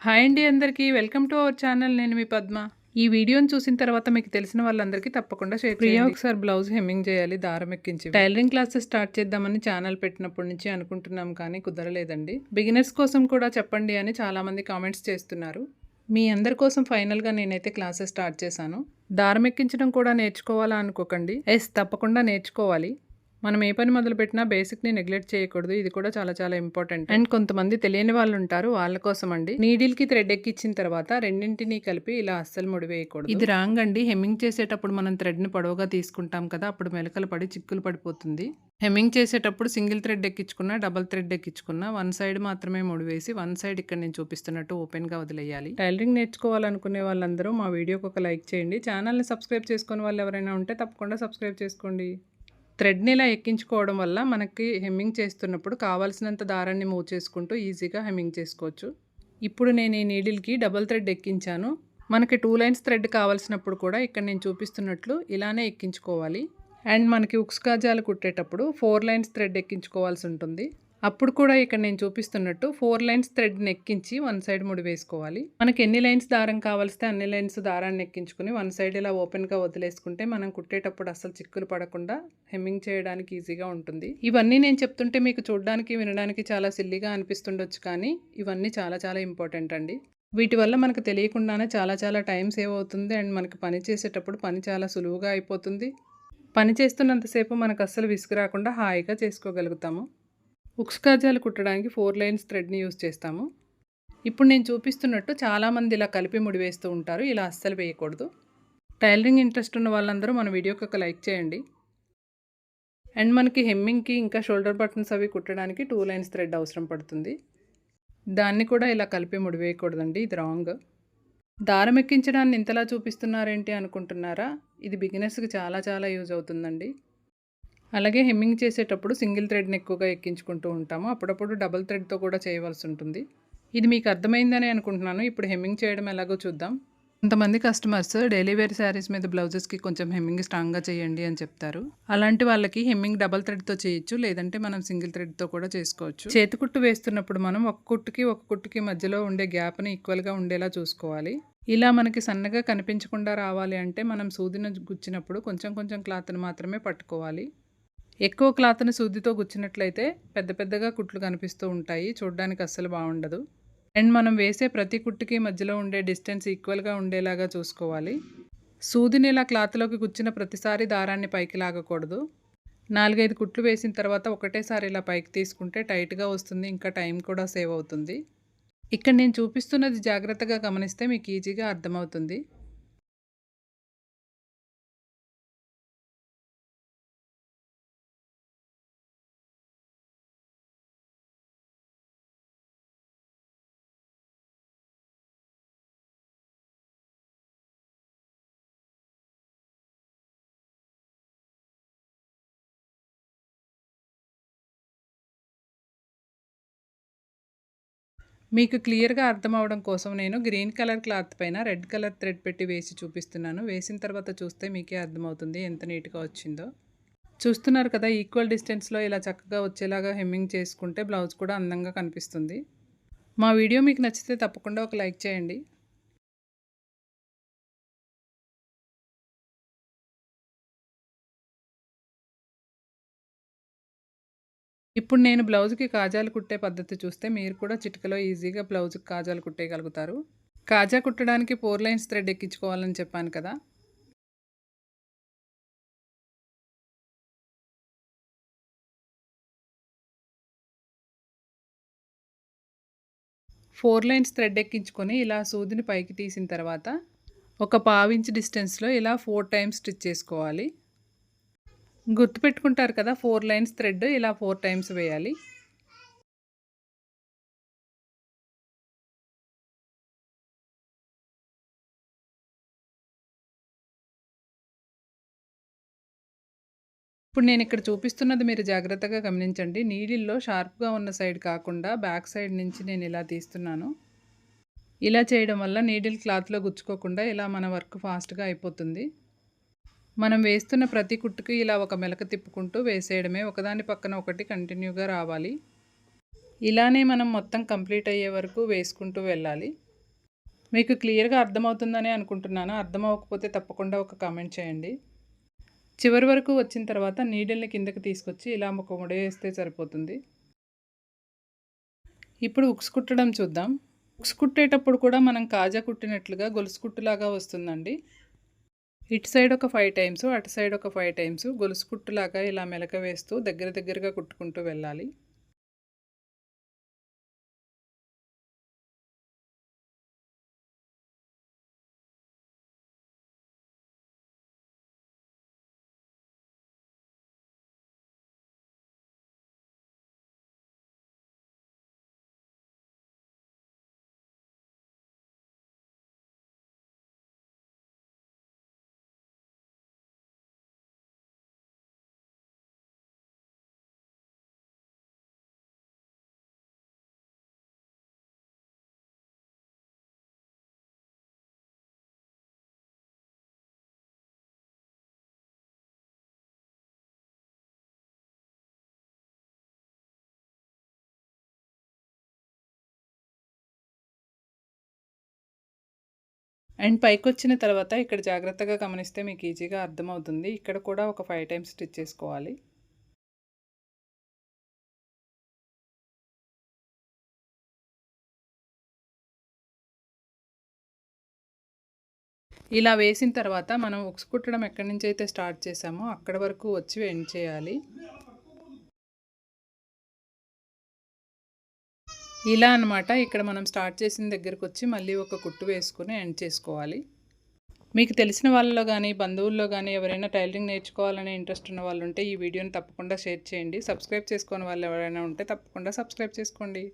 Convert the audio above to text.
Hi అండి అందరికీ. Welcome to our channel. నేను మీ పద్మ. ఈ వీడియోని చూసిన తర్వాత మీకు తెలిసిన వాళ్ళందరికీ తప్పకుండా షేర్ ప్రియా ఒకసారి బ్లౌజ్ హెమ్మింగ్ చేయాలి దారం ఎక్కించి. టైలరింగ్ క్లాసెస్ స్టార్ట్ చేద్దామని ఛానల్ పెట్టినప్పటి నుంచి అనుకుంటున్నాం కానీ కుదరలేదండి. బిగినర్స్ కోసం కూడా చెప్పండి అని చాలా మంది కామెంట్స్ చేస్తున్నారు. మీ అందరి కోసం ఫైనల్గా నేనైతే క్లాసెస్ స్టార్ట్ చేశాను. దారం ఎక్కించడం కూడా నేర్చుకోవాలా అనుకోకండి. ఎస్ తప్పకుండా నేర్చుకోవాలి. మనం ఏ పని మొదలు పెట్టినా బేసిక్ని నెగ్లెక్ట్ చేయకూడదు. ఇది కూడా చాలా చాలా ఇంపార్టెంట్. అండ్ కొంతమంది తెలియని వాళ్ళు ఉంటారు. వాళ్ళ కోసం అండి నీడిల్కి థ్రెడ్ ఎక్కించిన తర్వాత రెండింటిని కలిపి ఇలా అస్సలు ముడివేయకూడదు ఇది రాంగ్ అండి హెమ్మింగ్ చేసేటప్పుడు మనం థ్రెడ్ని పొడవుగా తీసుకుంటాం కదా అప్పుడు మెలకలు పడి చిక్కులు పడిపోతుంది. హెమ్మింగ్ చేసేటప్పుడు సింగిల్ థ్రెడ్ ఎక్కించుకున్నా డబల్ థ్రెడ్ ఎక్కించుకున్నా వన్ సైడ్ మాత్రమే ముడివేసి వన్ సైడ్ ఇక్కడ నేను చూపిస్తున్నట్టు ఓపెన్గా వదిలేయాలి. టైలరింగ్ నేర్చుకోవాలనుకునే వాళ్ళందరూ మా వీడియోకి ఒక లైక్ చేయండి. ఛానల్ని సబ్స్క్రైబ్ చేసుకునే వాళ్ళు ఎవరైనా ఉంటే తప్పకుండా సబ్స్క్రైబ్ చేసుకోండి. థ్రెడ్ని ఇలా ఎక్కించుకోవడం వల్ల మనకి హెమ్మింగ్ చేస్తున్నప్పుడు కావాల్సినంత దారాన్ని మూవ్ చేసుకుంటూ ఈజీగా హెమ్మింగ్ చేసుకోవచ్చు. ఇప్పుడు నేను ఈ నీడిల్కి డబల్ థ్రెడ్ ఎక్కించాను. మనకి టూ లైన్స్ థ్రెడ్ కావాల్సినప్పుడు కూడా ఇక్కడ నేను చూపిస్తున్నట్లు ఇలానే ఎక్కించుకోవాలి. అండ్ మనకి ఉక్స్ కాజాలు కుట్టేటప్పుడు ఫోర్ లైన్స్ థ్రెడ్ ఎక్కించుకోవాల్సి ఉంటుంది. అప్పుడు కూడా ఇక్కడ నేను చూపిస్తున్నట్టు ఫోర్ లైన్స్ థ్రెడ్ని ఎక్కించి వన్ సైడ్ ముడి వేసుకోవాలి. మనకి ఎన్ని లైన్స్ దారం కావాల్స్తే అన్ని లైన్స్ దారాన్ని ఎక్కించుకుని వన్ సైడ్ ఇలా ఓపెన్గా వదిలేసుకుంటే మనం కుట్టేటప్పుడు అసలు చిక్కులు పడకుండా హెమ్మింగ్ చేయడానికి ఈజీగా ఉంటుంది. ఇవన్నీ నేను చెప్తుంటే మీకు చూడడానికి వినడానికి చాలా సిల్లీగా అనిపిస్తుండొచ్చు కానీ ఇవన్నీ చాలా చాలా ఇంపార్టెంట్ అండి. వీటి వల్ల మనకు తెలియకుండానే చాలా చాలా టైం సేవ్ అవుతుంది అండ్ మనకి పని చేసేటప్పుడు పని చాలా సులువుగా అయిపోతుంది. పని చేస్తున్నంతసేపు మనకు అస్సలు విసుగు రాకుండా హాయిగా చేసుకోగలుగుతాము. ఉక్స్ కాజాలు కుట్టడానికి ఫోర్ లైన్స్ థ్రెడ్ని యూస్ చేస్తాము. ఇప్పుడు నేను చూపిస్తున్నట్టు చాలామంది ఇలా కలిపి ముడివేస్తూ ఉంటారు. ఇలా అస్సలు వేయకూడదు. టైలరింగ్ ఇంట్రెస్ట్ ఉన్న వాళ్ళందరూ మన వీడియోకి ఒక లైక్ చేయండి. అండ్ మనకి హెమ్మింగ్కి ఇంకా షోల్డర్ బటన్స్ అవి కుట్టడానికి టూ లైన్స్ థ్రెడ్ అవసరం పడుతుంది. దాన్ని కూడా ఇలా కలిపి ముడివేయకూడదండి ఇది రాంగ్. దారం ఎక్కించడాన్ని ఇంతలా చూపిస్తున్నారేంటి అనుకుంటున్నారా? ఇది బిగినర్స్కి చాలా చాలా యూజ్ అవుతుందండి. అలాగే హెమ్మింగ్ చేసేటప్పుడు సింగిల్ థ్రెడ్ని ఎక్కువగా ఎక్కించుకుంటూ ఉంటాము. అప్పుడప్పుడు డబల్ థ్రెడ్తో కూడా చేయవలసి ఉంటుంది. ఇది మీకు అర్థమైందని అనుకుంటున్నాను. ఇప్పుడు హెమ్మింగ్ చేయడం ఎలాగో చూద్దాం. కొంతమంది కస్టమర్స్ డైలీ వేర్ శారీస్ మీద బ్లౌజెస్కి కొంచెం హెమ్మింగ్ స్ట్రాంగ్గా చేయండి అని చెప్తారు. అలాంటి వాళ్ళకి హెమ్మింగ్ డబల్ థ్రెడ్తో చేయొచ్చు లేదంటే మనం సింగిల్ థ్రెడ్తో కూడా చేసుకోవచ్చు. చేతి కుట్టు వేస్తున్నప్పుడు మనం ఒక కుట్టుకి ఒక కుట్టుకి మధ్యలో ఉండే గ్యాప్ని ఈక్వల్గా ఉండేలా చూసుకోవాలి. ఇలా మనకి సన్నగా కనిపించకుండా రావాలి అంటే మనం సూదిన గుచ్చినప్పుడు కొంచెం కొంచెం క్లాత్ని మాత్రమే పట్టుకోవాలి. ఎక్కువ క్లాత్ని సూదితో గుచ్చినట్లయితే పెద్ద పెద్దగా కుట్లు కనిపిస్తూ ఉంటాయి. చూడడానికి అస్సలు బాగుండదు. అండ్ మనం వేసే ప్రతి కుట్టుకి మధ్యలో ఉండే డిస్టెన్స్ ఈక్వల్గా ఉండేలాగా చూసుకోవాలి. సూదిని ఇలా క్లాత్లోకి గుచ్చిన ప్రతిసారి దారాన్ని పైకి లాగకూడదు. నాలుగైదు కుట్లు వేసిన తర్వాత ఒకటేసారి ఇలా పైకి తీసుకుంటే టైట్గా వస్తుంది. ఇంకా టైం కూడా సేవ్ అవుతుంది. ఇక్కడ నేను చూపిస్తున్నది జాగ్రత్తగా గమనిస్తే మీకు ఈజీగా అర్థమవుతుంది. మీకు క్లియర్గా అర్థం అవడం కోసం నేను గ్రీన్ కలర్ క్లాత్ పైన రెడ్ కలర్ థ్రెడ్ పెట్టి వేసి చూపిస్తున్నాను. వేసిన తర్వాత చూస్తే మీకే అర్థమవుతుంది ఎంత నీట్గా వచ్చిందో. చూస్తున్నారు కదా ఈక్వల్ డిస్టెన్స్లో ఇలా చక్కగా వచ్చేలాగా హెమ్మింగ్ చేసుకుంటే బ్లౌజ్ కూడా అందంగా కనిపిస్తుంది. మా వీడియో మీకు నచ్చితే తప్పకుండా ఒక లైక్ చేయండి. ఇప్పుడు నేను బ్లౌజ్కి కాజాలు కుట్టే పద్ధతి చూస్తే మీరు కూడా చిటికలో ఈజీగా బ్లౌజ్కి కాజాలు కుట్టేయగలుగుతారు. కాజా కుట్టడానికి ఫోర్ లైన్స్ థ్రెడ్ ఎక్కించుకోవాలని చెప్పాను కదా. ఫోర్ లైన్స్ థ్రెడ్ ఎక్కించుకొని ఇలా సూదిని పైకి తీసిన తర్వాత ఒక పావించి డిస్టెన్స్లో ఇలా ఫోర్ టైమ్స్ స్టిచ్ చేసుకోవాలి. గుర్తుపెట్టుకుంటారు కదా ఫోర్ లైన్స్ థ్రెడ్ ఇలా ఫోర్ టైమ్స్ వేయాలి. ఇప్పుడు నేను ఇక్కడ చూపిస్తున్నది మీరు జాగ్రత్తగా గమనించండి. నీడిల్లో షార్ప్గా ఉన్న సైడ్ కాకుండా బ్యాక్ సైడ్ నుంచి నేను ఇలా తీస్తున్నాను. ఇలా చేయడం వల్ల నీడిల్ క్లాత్లో గుచ్చుకోకుండా ఇలా మన వర్క్ ఫాస్ట్గా అయిపోతుంది. మనం వేస్తున్న ప్రతి కుట్టుకి ఇలా ఒక మెలక తిప్పుకుంటూ వేసేయడమే. ఒకదాని పక్కన ఒకటి కంటిన్యూగా రావాలి. ఇలానే మనం మొత్తం కంప్లీట్ అయ్యే వరకు వేసుకుంటూ వెళ్ళాలి. మీకు క్లియర్గా అర్థమవుతుందని అనుకుంటున్నాను. అర్థం తప్పకుండా ఒక కామెంట్ చేయండి. చివరి వరకు వచ్చిన తర్వాత నీడిల్ని కిందకి తీసుకొచ్చి ఇలా ఒక ముడి వేస్తే సరిపోతుంది. ఇప్పుడు ఉక్స్ కుట్టడం చూద్దాం. ఉక్స్ కుట్టేటప్పుడు కూడా మనం కాజా కుట్టినట్లుగా గొలుసు కుట్టులాగా వస్తుందండి. ఇటు సైడ్ ఒక ఫైవ్ టైమ్స్ అటు సైడ్ ఒక ఫైవ్ టైమ్స్ గొలుసు కుట్టులాగా ఇలా మెలక వేస్తూ దగ్గర దగ్గరగా కుట్టుకుంటూ వెళ్ళాలి. అండ్ పైకి వచ్చిన తర్వాత ఇక్కడ జాగ్రత్తగా గమనిస్తే మీకు ఈజీగా అర్థమవుతుంది. ఇక్కడ కూడా ఒక ఫైవ్ టైమ్స్ స్టిచ్ చేసుకోవాలి. ఇలా వేసిన తర్వాత మనం ఉక్స్ కుట్టడం ఎక్కడి నుంచి అయితే స్టార్ట్ చేసామో అక్కడ వరకు వచ్చి ఎండ్ చేయాలి. ఇలా అనమాట ఇక్కడ మనం స్టార్ట్ చేసిన దగ్గరకు వచ్చి మళ్ళీ ఒక కుట్టు వేసుకుని ఎండ్ చేసుకోవాలి. మీకు తెలిసిన వాళ్ళలో కానీ బంధువుల్లో కానీ ఎవరైనా టైలరింగ్ నేర్చుకోవాలనే ఇంట్రెస్ట్ ఉన్న వాళ్ళు ఉంటే ఈ వీడియోని తప్పకుండా షేర్ చేయండి. సబ్స్క్రైబ్ చేసుకోని వాళ్ళు ఎవరైనా ఉంటే తప్పకుండా సబ్స్క్రైబ్ చేసుకోండి.